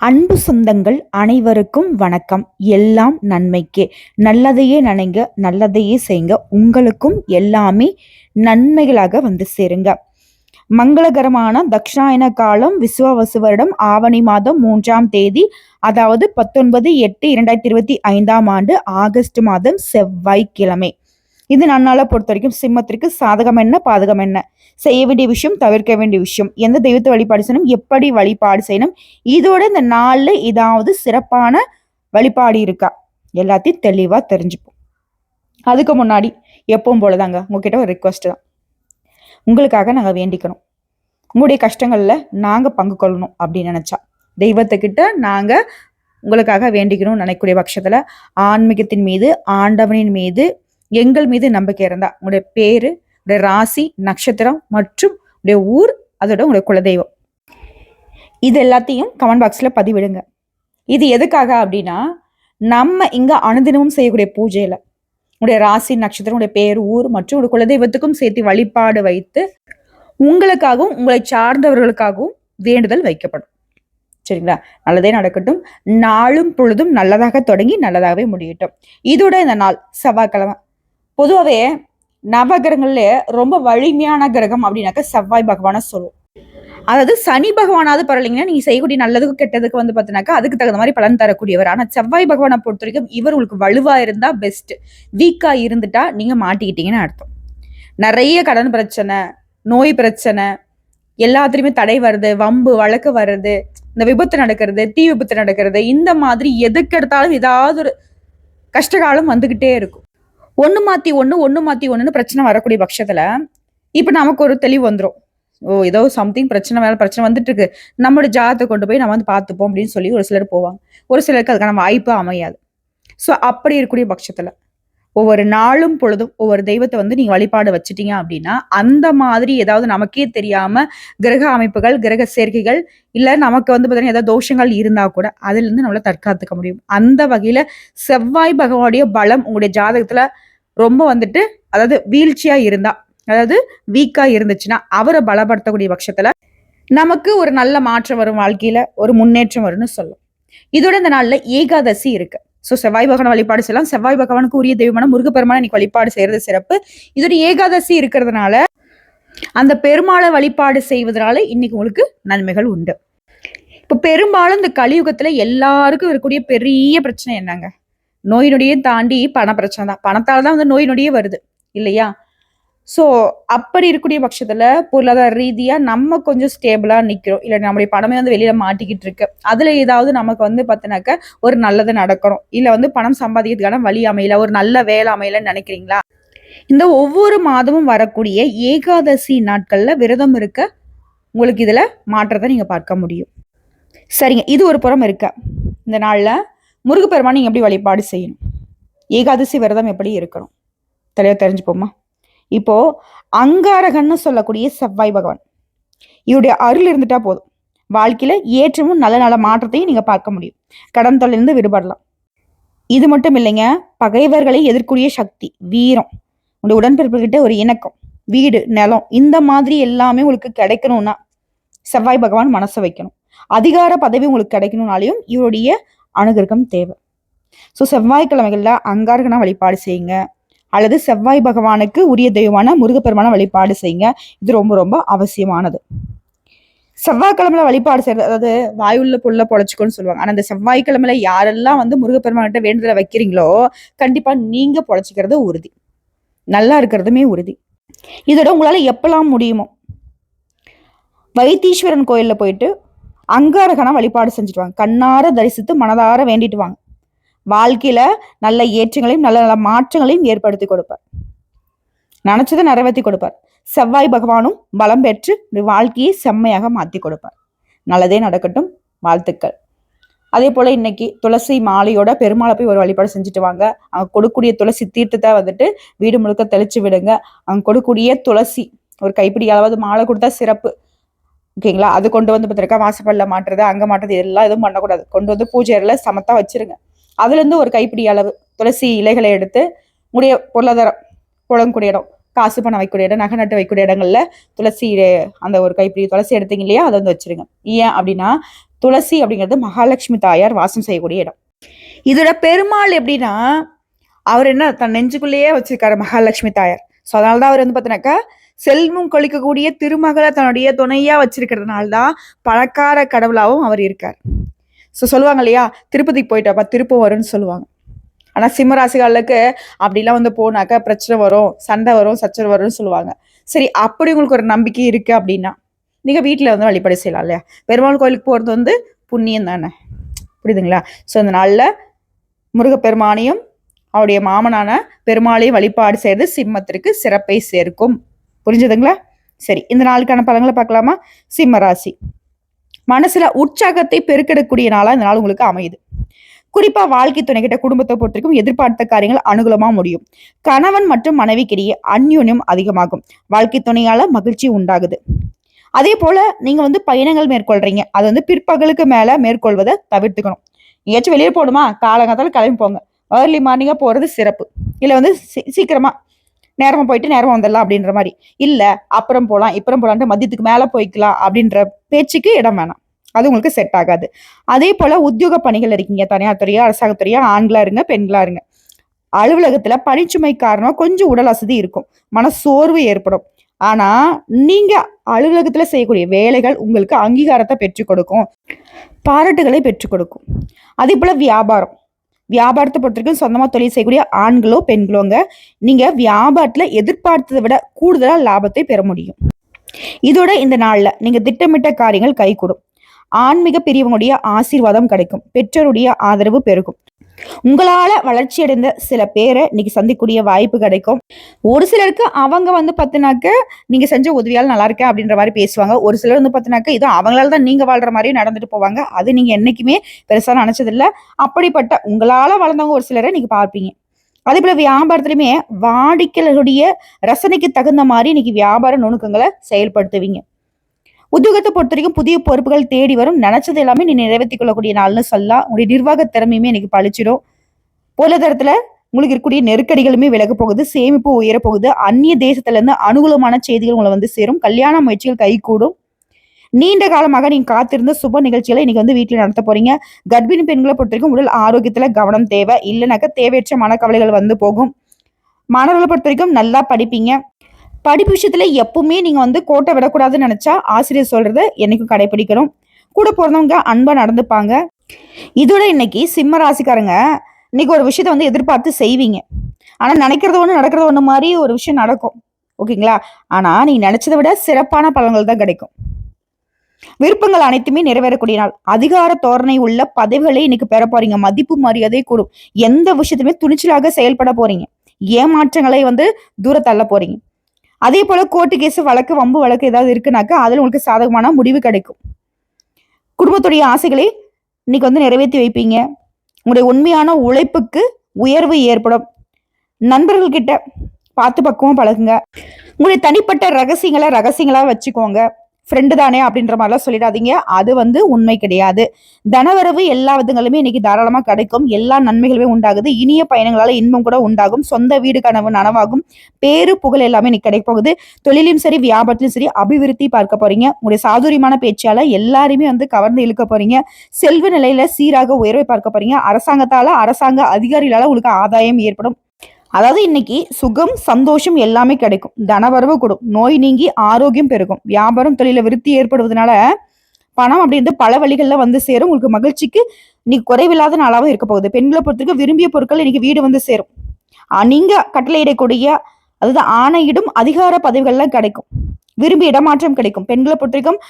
அன்பு சொந்தங்கள் அனைவருக்கும் வணக்கம். எல்லாம் நன்மைக்கே. நல்லதையே நினைங்க நல்லதையே செய்யுங்க. உங்களுக்கும் எல்லாமே நன்மைகளாக வந்து சேருங்க. மங்களகரமான தக்ஷாயன காலம் விஸ்வாவசு வருடம் ஆவணி மாதம் மூன்றாம் தேதி அதாவது பத்தொன்பது எட்டு இரண்டாயிரத்தி இருபத்தி ஐந்தாம் ஆண்டு ஆகஸ்ட் மாதம் செவ்வாய்க்கிழமை. இது நன்னால பொறுத்த வரைக்கும் சிம்மத்திற்கு சாதகம் என்ன பாதகம் என்ன? செய்ய வேண்டிய விஷயம் தவிர்க்க வேண்டிய விஷயம். எந்த தெய்வத்தை வழிபாடு செய்யணும் எப்படி வழிபாடு செய்யணும்? இதோட இந்த நாளில் ஏதாவது சிறப்பான வழிபாடு இருக்கா? எல்லாத்தையும் தெளிவாக தெரிஞ்சுப்போம். அதுக்கு முன்னாடி எப்பவும் போலதாங்க உங்ககிட்ட ஒரு ரிக்வஸ்ட் தான். உங்களுக்காக நாங்கள் வேண்டிக்கணும். உங்களுடைய கஷ்டங்களில் நாங்கள் பங்கு கொள்ளணும் அப்படின்னு நினச்சா. தெய்வத்துக்கிட்ட நாங்கள் உங்களுக்காக வேண்டிக்கணும்னு நினைக்கக்கூடிய பட்சத்தில் ஆன்மீகத்தின் மீது ஆண்டவனின் மீது எங்கள் மீது நம்பிக்கை இருந்தா உங்களுடைய பேரு உடைய ராசி நட்சத்திரம் மற்றும் உடைய ஊர் அதோட உங்களுடைய குலதெய்வம். இது எல்லாத்தையும் கமெண்ட் பாக்ஸில் பதிவிடுங்க. இது எதுக்காக அப்படின்னா நம்ம இங்க அனுதினமும் செய்யக்கூடிய பூஜையில உங்களுடைய ராசி நட்சத்திரம் உடைய பேர் ஊர் மற்றும் உடைய குலதெய்வத்துக்கும் சேர்த்து வழிபாடு வைத்து உங்களுக்காகவும் உங்களை சார்ந்தவர்களுக்காகவும் வேண்டுதல் வைக்கப்படும். சரிங்களா? நல்லதே நடக்கட்டும். நாளும் பொழுதும் நல்லதாக தொடங்கி நல்லதாகவே முடியட்டும். இதோட இந்த நாள் செவ்வாய்க்கிழமை. பொதுவாகவே நவகிரகங்கள்ல ரொம்ப வலிமையான கிரகம் அப்படின்னாக்க செவ்வாய் பகவானை சொல்லுவோம் அதாவது சனி பகவானாவது பரவாயில்லைங்கன்னா நீங்க செய்யக்கூடிய நல்லதுக்கு கெட்டதுக்கு வந்து பார்த்தீங்கன்னாக்கா அதுக்கு தகுந்த மாதிரி பலன் தரக்கூடியவர். ஆனா செவ்வாய் பகவானை பொறுத்த வரைக்கும் இவர் உங்களுக்கு வலுவா இருந்தா பெஸ்ட் வீக்கா இருந்துட்டா நீங்க மாட்டிக்கிட்டீங்கன்னு அர்த்தம். நிறைய கடன் பிரச்சனை நோய் பிரச்சனை எல்லாத்துலேயுமே தடை வருது வம்பு வழக்கு வர்றது இந்த விபத்து நடக்கிறது தீ விபத்து நடக்கிறது இந்த மாதிரி எதுக்கு எடுத்தாலும் ஏதாவது ஒரு கஷ்டகாலம் வந்துக்கிட்டே இருக்கும். ஒன்று மாற்றி ஒன்று ஒன்று மாற்றி ஒன்றுன்னு பிரச்சனை வரக்கூடிய பட்சத்தில் இப்போ நமக்கு ஒரு தெளிவு வந்துடும் ஓ ஏதோ சம்திங் பிரச்சனை வேலை பிரச்சனை வந்துட்டு இருக்கு நம்மளோட ஜாதத்தை கொண்டு போய் நம்ம வந்து பார்த்துப்போம் அப்படின்னு சொல்லி ஒரு சிலர் போவாங்க. ஒரு சிலருக்கு அதுக்கான வாய்ப்பு அமையாது. ஸோ அப்படி இருக்கக்கூடிய பட்சத்தில் ஒவ்வொரு நாளும் பொழுதும் ஒவ்வொரு தெய்வத்தை வந்து நீங்கள் வழிபாடு வச்சுட்டீங்க அப்படின்னா அந்த மாதிரி ஏதாவது நமக்கே தெரியாமல் கிரக அமைப்புகள் கிரக சேர்க்கைகள் இல்லை நமக்கு வந்து பார்த்தீங்கன்னா ஏதாவது தோஷங்கள் இருந்தால் கூட அதுலேருந்து நம்மளை தற்காத்துக்க முடியும். அந்த வகையில் செவ்வாய் பகவானுடைய பலம் உங்களுடைய ஜாதகத்தில் ரொம்ப வந்துட்டு அதாவது வீழ்ச்சியா இருந்தா அதாவது வீக்காக இருந்துச்சுன்னா அவரை பலப்படுத்தக்கூடிய பட்சத்தில் நமக்கு ஒரு நல்ல மாற்றம் வரும் வாழ்க்கையில் ஒரு முன்னேற்றம் வரும்னு சொல்லும். இதோட இந்த நாளில் ஏகாதசி இருக்கு. ஸோ செவ்வாய் பகவான் வழிபாடு செய்யலாம். செவ்வாய் பகவானுக்கு உரிய தெய்வமான முருகப்பெருமான இன்னைக்கு வழிபாடு செய்யறது சிறப்பு. இதோட ஏகாதசி இருக்கிறதுனால அந்த பெருமாளை வழிபாடு செய்வதனால இன்னைக்கு உங்களுக்கு நன்மைகள் உண்டு. இப்போ பெரும்பாலும் இந்த கலியுகத்தில் எல்லாருக்கும் இருக்கக்கூடிய பெரிய பிரச்சனை என்னங்க? நோய் நொடியை தாண்டி பண பிரச்சனை தான். பணத்தால் தான் வந்து நோய் நொடியே வருது. இல்லையா? ஸோ அப்படி இருக்கக்கூடிய பட்சத்தில் பொருளாதார ரீதியாக நம்ம கொஞ்சம் ஸ்டேபிளாக நிற்கிறோம் இல்லை நம்முடைய பணமே வந்து வெளியில் மாட்டிக்கிட்டு இருக்கு. அதில் ஏதாவது நமக்கு வந்து பார்த்தினாக்க ஒரு நல்லது நடக்கிறோம் இல்லை வந்து பணம் சம்பாதிக்கிறதுக்கான வழி அமையல ஒரு நல்ல வேலை அமையலன்னு நினைக்கிறீங்களா? இந்த ஒவ்வொரு மாதமும் வரக்கூடிய ஏகாதசி நாட்களில் விரதம் இருக்க உங்களுக்கு இதில் மாற்றத்தை நீங்கள் பார்க்க முடியும். சரிங்க இது ஒரு புறம் இருக்க. இந்த நாளில் முருகப்பெருமான் நீங்கள் எப்படி வழிபாடு செய்யணும்? ஏகாதசி விரதம் எப்படி இருக்கணும்? தெளிவாக தெரிஞ்சுப்போமா? இப்போ அங்காரகன்னு சொல்லக்கூடிய செவ்வாய் பகவான். இவருடைய அருள் இருந்துட்டா போதும். வாழ்க்கையில ஏற்றமும் நல்ல நல்ல மாற்றத்தையும் நீங்க பார்க்க முடியும். கடன் தொல்லையிலிருந்து விடுபடலாம். இது மட்டும் இல்லைங்க பகைவர்களை எதிர்க்கூடிய சக்தி வீரம். உங்களுடைய உடன்பிறப்புகிட்ட ஒரு இணக்கம் வீடு நிலம் இந்த மாதிரி எல்லாமே உங்களுக்கு கிடைக்கணும்னா செவ்வாய் பகவான் மனசை வைக்கணும். அதிகார பதவி உங்களுக்கு கிடைக்கணும்னாலையும் இவருடைய அனுகிரகம் தேவை. ஸோ செவ்வாய்க்கிழமைகளில் அங்கார்கனா வழிபாடு செய்யுங்க. அல்லது செவ்வாய் பகவானுக்கு உரிய தெய்வமான முருகப்பெருமான வழிபாடு செய்யுங்க. இது ரொம்ப ரொம்ப அவசியமானது. செவ்வாய்க்கிழமையில வழிபாடு செய்யறது அதாவது வாயுள்ள புல்ல பொழைச்சிக்கோன்னு சொல்லுவாங்க. ஆனா அந்த செவ்வாய்க்கிழமையில யாரெல்லாம் வந்து முருகப்பெருமான்கிட்ட வேண்டுதலை வைக்கிறீங்களோ கண்டிப்பா நீங்க பொழைச்சிக்கிறது உறுதி. நல்லா இருக்கிறதுமே உறுதி. இதோட உங்களால எப்பெல்லாம் முடியுமோ வைத்தீஸ்வரன் கோயிலில் போயிட்டு அங்காரகனா வழிபாடு செஞ்சுட்டு வாங்க. கண்ணார தரிசித்து மனதார வேண்டிட்டு வாங்க. வாழ்க்கையில நல்ல ஏற்றங்களையும் நல்ல நல்ல மாற்றங்களையும் ஏற்படுத்தி கொடுப்பார். நினைச்சதை நிறைவேற்றி கொடுப்பார். செவ்வாய் பகவானும் பலம் பெற்று வாழ்க்கையை செம்மையாக மாற்றி கொடுப்பார். நல்லதே நடக்கட்டும். வாழ்த்துக்கள். அதே போல இன்னைக்கு துளசி மாலையோட பெருமாளை போய் ஒரு வழிபாடு செஞ்சுட்டு வாங்க. அங்க கொடுக்கூடிய துளசி தீர்த்தத்தை வந்துட்டு வீடு முழுக்க தெளிச்சு விடுங்க. அவங்க கொடுக்கக்கூடிய துளசி ஒரு கைப்பிடி அளவாவது மாலை கொடுத்தா சிறப்பு. ஓகேங்களா? அது கொண்டு வந்து பார்த்துருக்கா வாசப்பல்ல மாட்டுறது அங்கே மாட்டுறது எல்லாம் எதுவும் பண்ணக்கூடாது. கொண்டு வந்து பூஜை அறையில் சமத்தா வச்சிருங்க. அதுலேருந்து ஒரு கைப்பிடி அளவு துளசி இலைகளை எடுத்து முடிய பொருளாதாரம் புழங்கக்கூடிய இடம் காசு பணம் வைக்கக்கூடிய இடம் நகை நட்டு வைக்கக்கூடிய இடங்கள்ல துளசி அந்த ஒரு கைப்பிடி துளசி எடுத்தீங்க இல்லையா அதை வந்து வச்சிருங்க. ஏன் அப்படின்னா துளசி அப்படிங்கிறது மகாலட்சுமி தாயார் வாசம் செய்யக்கூடிய இடம். இதோட பெருமாள் எப்படின்னா அவர் என்ன தன் நெஞ்சுக்குள்ளேயே வச்சிருக்காரு மகாலட்சுமி தாயார். ஸோ அதனால தான் அவர் வந்து பார்த்தீங்கன்னாக்கா செல்வம் கொளிக்கக்கூடிய திருமகளை தன்னுடைய துணையா வச்சிருக்கிறதுனால தான் பணக்கார கடவுளாகவும் அவர் இருக்கார். ஸோ சொல்லுவாங்க இல்லையா? திருப்பதிக்கு போயிட்டாப்பா திருப்பம் வரும்னு சொல்லுவாங்க. ஆனால் சிம்மராசிகளுக்கு அப்படிலாம் வந்து போனாக்கா பிரச்சனை வரும் சண்டை வரும் சச்சரவு வரும்னு சொல்லுவாங்க. சரி அப்படி உங்களுக்கு ஒரு நம்பிக்கை இருக்கு அப்படின்னா நீங்கள் வீட்டில் வந்து வழிபாடு செய்யலாம் இல்லையா? பெருமாள் கோயிலுக்கு போகிறது வந்து புண்ணியம் தானே? புரியுதுங்களா? ஸோ இந்த நாளில் முருகப்பெருமானையும் அவருடைய மாமனான பெருமாளையும் வழிபாடு செய்கிறது சிம்மத்திற்கு சிறப்பை சேர்க்கும். புரிஞ்சுதுங்களா? சரி இந்த நாளுக்கான பலங்களை பார்க்கலாமா? சிம்ம ராசி. மனசுல உற்சாகத்தை பெருக்கெடுக்கக்கூடிய நாளா இந்த நாள் உங்களுக்கு அமையுது. குறிப்பா வாழ்க்கை துணைக்கிட்ட குடும்பத்தை பொறுத்திருக்கும் எதிர்பார்த்த காரியங்கள் அனுகூலமா முடியும். கணவன் மற்றும் மனைவிக்கிடையே அந்யோன்யம் அதிகமாகும். வாழ்க்கை துணையால மகிழ்ச்சி உண்டாகுது. அதே போல நீங்க வந்து பயணங்கள் மேற்கொள்றீங்க. அது வந்து பிற்பகலுக்கு மேல மேற்கொள்வதை தவிர்த்துக்கணும். எங்கேயாச்சும் வெளியே போகணுமா? காலங்காத்தாலும் கிளம்பி போங்க. ஏர்லி மார்னிங்கா போறது சிறப்பு. இல்ல வந்து சீக்கிரமா நேரமாக போயிட்டு நேரமா வந்துடலாம் அப்படின்ற மாதிரி. இல்லை அப்புறம் போகலாம் இப்புறம் போகலான்ட்டு மதியத்துக்கு மேலே போய்க்கலாம் அப்படின்ற பேச்சுக்கு இடம் வேணாம். அது உங்களுக்கு செட் ஆகாது. அதே போல் உத்தியோக பணிகள் இருக்கீங்க தனியார் துறையா அரசாங்கத்துறையா ஆண்களாக இருங்க பெண்களாக இருங்க. அலுவலகத்தில் பணிச்சுமை காரணம் கொஞ்சம் உடல் வசதி இருக்கும். மன சோர்வு ஏற்படும். ஆனால் நீங்கள் அலுவலகத்தில் செய்யக்கூடிய வேலைகள் உங்களுக்கு அங்கீகாரத்தை பெற்றுக் கொடுக்கும். பாராட்டுகளை பெற்றுக் கொடுக்கும். அதே போல் வியாபாரம். வியாபாரத்தை பொறுத்த வரைக்கும் சொந்தமாக தொழில் செய்யக்கூடிய ஆண்களோ பெண்களோங்க நீங்கள் வியாபாரத்தில் எதிர்பார்த்ததை விட கூடுதலாக லாபத்தை பெற முடியும். இதோட இந்த நாளில் நீங்கள் திட்டமிட்ட காரியங்கள் கைகூடும் ஆன்மீக பெரியவங்களுடைய ஆசீர்வாதம் கிடைக்கும். பெற்றோருடைய ஆதரவு பெருகும். உங்களால வளர்ச்சி அடைந்த சில பேரை இன்னைக்கு சந்திக்கக்கூடிய வாய்ப்பு கிடைக்கும். ஒரு சிலருக்கு அவங்க வந்து பார்த்தினாக்க நீங்க செஞ்ச உதவியால் நல்லா இருக்கேன் அப்படின்ற மாதிரி பேசுவாங்க. ஒரு சிலர் வந்து பார்த்தினாக்க இது அவங்களால தான் நீங்க வாழ்ற மாதிரி நடந்துட்டு போவாங்க. அது நீங்க என்னைக்குமே பெருசா நினைச்சதில்ல. அப்படிப்பட்ட உங்களால வளர்ந்தவங்க ஒரு சிலரை நீங்க பார்ப்பீங்க. அதே போல வியாபாரத்திலுமே வாடிக்கையாளருடைய ரசனைக்கு தகுந்த மாதிரி இன்னைக்கு வியாபார நுணுக்கங்களை செயல்படுத்துவீங்க. உத்தியோகத்தை பொறுத்த வரைக்கும் புதிய பொறுப்புகள் தேடி வரும். நினைச்சது எல்லாமே நீ நிறைவேற்றி கொள்ளக்கூடிய நாள்னு சொல்லலாம் உங்களுடைய நிர்வாக திறமையுமே இன்னைக்கு பழிச்சிடும் பொருளாதாரத்துல உங்களுக்கு இருக்கக்கூடிய நெருக்கடிகளுமே விலக போகுது சேமிப்பு உயர போகுது. அந்நிய தேசத்துல இருந்து அனுகூலமான செய்திகள் உங்களை வந்து சேரும். கல்யாண முயற்சிகள் கைகூடும். நீண்ட காலமாக நீங்க காத்திருந்த சுப நிகழ்ச்சிகளை இன்னைக்கு வந்து வீட்டில் நடத்த போறீங்க. கர்ப்பிணி பெண்களை பொறுத்த வரைக்கும் உடல் ஆரோக்கியத்துல கவனம் தேவை. இல்லைனாக்க தேவையற்ற மனக்கவலைகள் வந்து போகும். மாணவர்களை பொறுத்த வரைக்கும் நல்லா படிப்பீங்க. படிப்பு விஷயத்துல எப்பவுமே நீங்க வந்து கோட்டை விடக்கூடாதுன்னு நினைச்சா ஆசிரியர் சொல்றத என்னைக்கும் கடைபிடிக்கணும் கூட பிறந்தவங்க அன்பா நடந்துப்பாங்க. இதோட இன்னைக்கு சிம்ம ராசிக்காரங்க இன்னைக்கு ஒரு விஷயத்த வந்து எதிர்பார்த்து செய்வீங்க. ஆனா நினைக்கிறது ஒண்ணு நடக்கிறது ஒண்ணு மாதிரி ஒரு விஷயம் நடக்கும். ஓகேங்களா? ஆனா நீ நினைச்சதை விட சிறப்பான பலன்கள் தான் கிடைக்கும். விருப்பங்கள் அனைத்துமே நிறைவேறக்கூடிய நாள். அதிகார தோரணை உள்ள பதவிகளை இன்னைக்கு பெற போறீங்க. மதிப்பு மரியாதை கூடும். எந்த விஷயத்துமே துணிச்சலாக செயல்பட போறீங்க. ஏமாற்றங்களை வந்து தூர தள்ள போறீங்க. அதே போல கோர்ட்டு கேஸ் வழக்கு வம்பு வழக்கு ஏதாவது இருக்குனாக்கா அதில் உங்களுக்கு சாதகமான முடிவு கிடைக்கும். குடும்பத்துடைய ஆசைகளை இன்னைக்கு வந்து நிறைவேற்றி வைப்பீங்க. உங்களுடைய உண்மையான உழைப்புக்கு உயர்வு ஏற்படும். நண்பர்கள்கிட்ட பார்த்து பக்குவம் பழகுங்க. உங்களுடைய தனிப்பட்ட ரகசியங்களை ரகசியங்களாக வச்சுக்கோங்க. ஃப்ரெண்டு தானே அப்படின்ற மாதிரிலாம் சொல்லிடாதீங்க. அது வந்து உண்மை கிடையாது. தனவரவு எல்லா விதங்களுமே இன்னைக்கு தாராளமாக கிடைக்கும். எல்லா நன்மைகளுமே உண்டாகுது. இனிய பயணங்களால் இன்பம் கூட உண்டாகும். சொந்த வீடு கனவு நனவாகும். பேரு புகழ் எல்லாமே இன்னைக்கு கிடைக்க போகுது. தொழிலும் சரி வியாபாரத்திலும் சரி அபிவிருத்தி பார்க்க போறீங்க. உங்களுடைய சாதுரியமான பேச்சால எல்லாருமே வந்து கவர்ந்து இழுக்க போறீங்க. செல்வ நிலையில சீராக உயர்வை பார்க்க போறீங்க. அரசாங்கத்தால அரசாங்க அதிகாரிகளால உங்களுக்கு ஆதாயம் ஏற்படும். அதாவது இன்னைக்கு சுகம் சந்தோஷம் எல்லாமே கிடைக்கும். தனவரவு கூடும். நோய் நீங்கி ஆரோக்கியம் பெருகும். வியாபாரம் தொழில விருத்தி ஏற்படுவதனால பணம் அப்படின்றது பல வழிகளில் வந்து சேரும். உங்களுக்கு மகிழ்ச்சிக்கு இன்னைக்கு குறைவில்லாத நாளாகவும் இருக்க போகுது. பெண்களை பொறுத்தவரைக்கும் விரும்பிய பொருட்கள் இன்னைக்கு வீடு வந்து சேரும். நீங்க கட்டளையிடக்கூடிய அதாவது ஆணையிடும் அதிகார பதவிகள்லாம் கிடைக்கும். விரும்பி இடமாற்றம் கிடைக்கும். பெண்களை பொறுத்தவரைக்கும்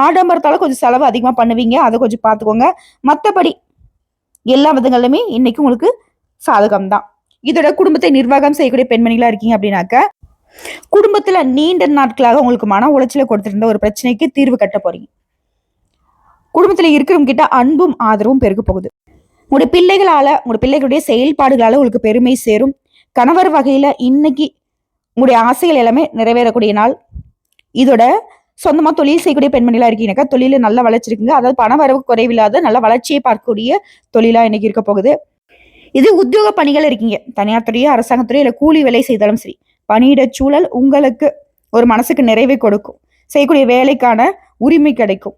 ஆடம்பரத்தால கொஞ்சம் செலவு அதிகமாக பண்ணுவீங்க. அதை கொஞ்சம் பார்த்துக்கோங்க. மற்றபடி எல்லா விதங்களிலுமே இன்னைக்கு உங்களுக்கு சாதகம் தான் இதோட குடும்பத்தை நிர்வாகம் செய்யக்கூடிய பெண்மணிகளா இருக்கீங்க அப்படின்னாக்க குடும்பத்துல நீண்ட நாட்களாக உங்களுக்கு மன உளைச்சல கொடுத்துருந்த ஒரு பிரச்சனைக்கு தீர்வு கட்ட போறீங்க. குடும்பத்துல இருக்கிறவங்க கிட்ட அன்பும் ஆதரவும் பெருக போகுது. உங்களுடைய பிள்ளைகளால உங்களுடைய பிள்ளைகளுடைய செயல்பாடுகளால உங்களுக்கு பெருமை சேரும். கணவர் வகையில இன்னைக்கு உங்களுடைய ஆசைகள் எல்லாமே நிறைவேறக்கூடிய நாள். இதோட சொந்தமா தொழில் செய்யக்கூடிய பெண்மணிகளா இருக்கீங்கன்னாக்கா தொழில நல்லா வளர்ச்சிருக்குங்க. அதாவது பண வரவு குறைவில்லாத நல்ல வளர்ச்சியை பார்க்கக்கூடிய தொழிலா இன்னைக்கு இருக்க போகுது. இது உத்தியோக பணிகள் இருக்கீங்க. தனியார் துறையோ அரசாங்கத்துறையோ இல்லை கூலி வேலை செய்தாலும் சரி பணியிட சூழல் உங்களுக்கு ஒரு மனசுக்கு நிறைவை கொடுக்கும். செய்யக்கூடிய வேலைக்கான உரிமை கிடைக்கும்.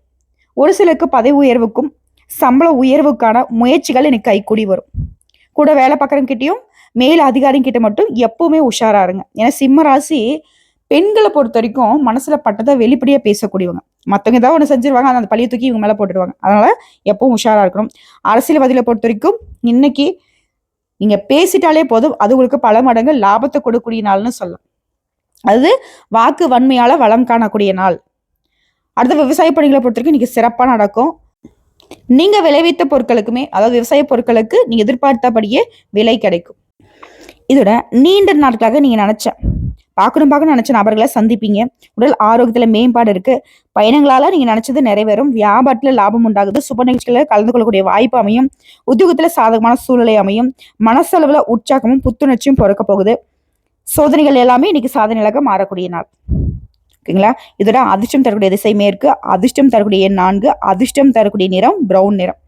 ஒரு சிலருக்கு பதவி உயர்வுக்கும் சம்பள உயர்வுக்கான முயற்சிகள் எனக்கு கைக்கூடி வரும். கூட வேலை பார்க்குறவங்கிட்டையும் மேல் அதிகாரிங்கிட்ட மட்டும் எப்பவுமே உஷாரா இருங்க. ஏன்னா சிம்ம ராசி பெண்களை பொறுத்த வரைக்கும் மனசுல பட்டதை வெளிப்படையா பேசக்கூடியவங்க. மற்றவங்க ஏதாவது ஒன்று செஞ்சிருவாங்க அந்த பழிய தூக்கி இவங்க மேலே போட்டுடுவாங்க. அதனால எப்பவும் உஷாரா இருக்கணும். அரசியல்வாதிகளை பொறுத்த வரைக்கும் இன்னைக்கு நீங்க பேசிட்டாலே போதும். அது உங்களுக்கு பல மடங்கு லாபத்தை கொடுக்கக்கூடிய நாள்னு சொல்லலாம். அது வாக்கு வன்மையால வளம் காணக்கூடிய நாள். அடுத்த விவசாய பணிகளை பொறுத்த வரைக்கும் இன்னைக்கு சிறப்பாக நடக்கும். நீங்க விளைவித்த பொருட்களுக்குமே அதாவது விவசாய பொருட்களுக்கு நீங்க எதிர்பார்த்தபடியே விலை கிடைக்கும். இதோட நீண்ட நாட்களாக நீங்க நினச்சேன். பார்க்கணும் பார்க்கணும் நினைச்ச நபர்களை சந்திப்பீங்க. உடல் ஆரோக்கியத்துல மேம்பாடு இருக்கு. பயணங்களால நீங்க நினைச்சது நிறைவேறும். வியாபாரத்துல லாபம் உண்டாகுது. சுப நிகழ்ச்சிகளில் கலந்து கொள்ளக்கூடிய வாய்ப்பு அமையும். உத்தியோகத்துல சாதகமான சூழ்நிலை அமையும். மனசளவுல உற்சாகமும் புத்துணர்ச்சியும் பிறக்க போகுது. சோதனைகள் எல்லாமே இன்னைக்கு சாதனைகளாக மாறக்கூடிய நாள். ஓகேங்களா? இதோட அதிர்ஷ்டம் தரக்கூடிய திசை மேற்கு அதிர்ஷ்டம் தரக்கூடிய எண் நான்கு அதிர்ஷ்டம் தரக்கூடிய நிறம் ப்ரௌன் நிறம்.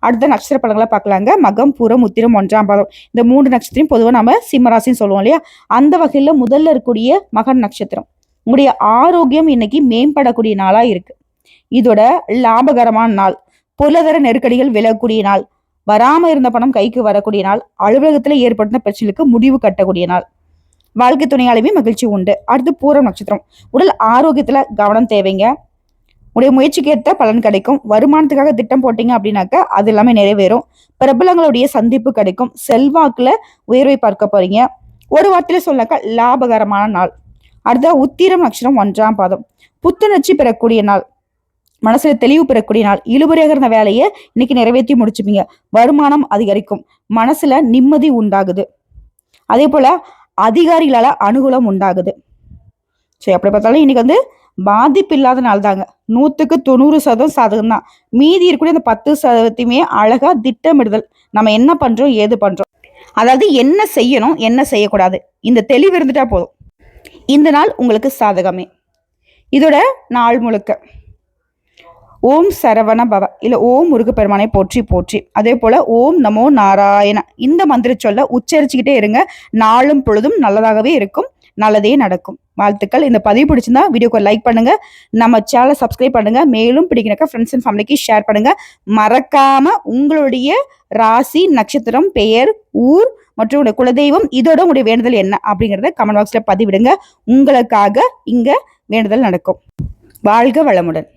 அடுத்த நட்சத்திர பலன்களை பார்க்கலாங்க. மகம் பூரம் உத்திரம் ஒன்றாம் பாதம். இந்த மூன்று நட்சத்திரம் பொதுவாக நம்ம சிம்மராசின்னு சொல்லுவோம் இல்லையா? அந்த வகையில் முதல்ல இருக்கக்கூடிய மகன் நட்சத்திரம். உங்களுடைய ஆரோக்கியம் இன்னைக்கு மேம்படக்கூடிய நாளாக இருக்கு. இதோட லாபகரமான நாள். பொருளாதார நெருக்கடிகள் விலகக்கூடிய நாள். வராமல் இருந்த பணம் கைக்கு வரக்கூடிய நாள். அலுவலகத்தில் ஏற்படுத்த பிரச்சனைக்கு முடிவு கட்டக்கூடிய நாள். வாழ்க்கை துணையாலுமே மகிழ்ச்சி உண்டு. அடுத்து பூரம் நட்சத்திரம். உடல் ஆரோக்கியத்தில் கவனம் தேவைங்க. உடைய முயற்சிக்கு ஏற்ற பலன் கிடைக்கும். வருமானத்துக்காக திட்டம் போட்டீங்க அப்படின்னாக்கா அது எல்லாமே நிறைவேறும். பிரபலங்களுடைய சந்திப்பு கிடைக்கும். செல்வாக்குல உயர்வை பார்க்க போறீங்க. ஒரு வார்த்தையில சொன்னாக்கா லாபகரமான நாள். அடுத்த உத்திரம் நட்சத்திரம் ஒன்றாம் பாதம். புத்துணர்ச்சி பெறக்கூடிய நாள். மனசுல தெளிவு பெறக்கூடிய நாள். இழுபறியாக இருந்த வேலையை இன்னைக்கு நிறைவேற்றி முடிச்சுப்பீங்க. வருமானம் அதிகரிக்கும். மனசுல நிம்மதி உண்டாகுது. அதே போல அதிகாரிகளால அனுகூலம் உண்டாகுது. சரி அப்படி பார்த்தாலும் இன்னைக்கு வந்து பாதிப்பு இல்லாத நாள் தாங்க நூற்றுக்கு தொண்ணூறு சதவீதம் சாதகம் தான் மீதி இருக்கக்கூடிய அந்த பத்து சதவீதத்தையுமே அழகாக திட்டமிடுதல். நம்ம என்ன பண்ணுறோம் ஏது பண்ணுறோம் அதாவது என்ன செய்யணும் என்ன செய்யக்கூடாது. இந்த தெளிவு இருந்துட்டா போதும். இந்த நாள் உங்களுக்கு சாதகமே. இதோட நாள் முழுக்க. ஓம் சரவண பவ இல்லை ஓம் முருகப்பெருமானை போற்றி போற்றி. அதே போல் ஓம் நமோ நாராயண. இந்த மந்திர சொல்ல உச்சரிச்சுக்கிட்டே இருங்க. நாளும் பொழுதும் நல்லதாகவே இருக்கும். நல்லதே நடக்கும். வாழ்த்துக்கள். இந்த பதிவு பிடிச்சிருந்தா வீடியோக்கு லைக் பண்ணுங்க. நம்ம சேனலை சப்ஸ்கிரைப் பண்ணுங்க. மேலும் பிடிக்கிறக்க ஃப்ரெண்ட்ஸ் அண்ட் ஃபேமிலிக்கு ஷேர் பண்ணுங்க. மறக்காம உங்களுடைய ராசி நட்சத்திரம் பெயர் ஊர் மற்றும் உங்களுடைய குலதெய்வம் இதோட உங்களுடைய வேண்டுதல் என்ன அப்படிங்கிறத கமெண்ட் பாக்ஸில் பதிவிடுங்க. உங்களுக்காக இங்கே வேண்டுதல் நடக்கும். வாழ்க வளமுடன்.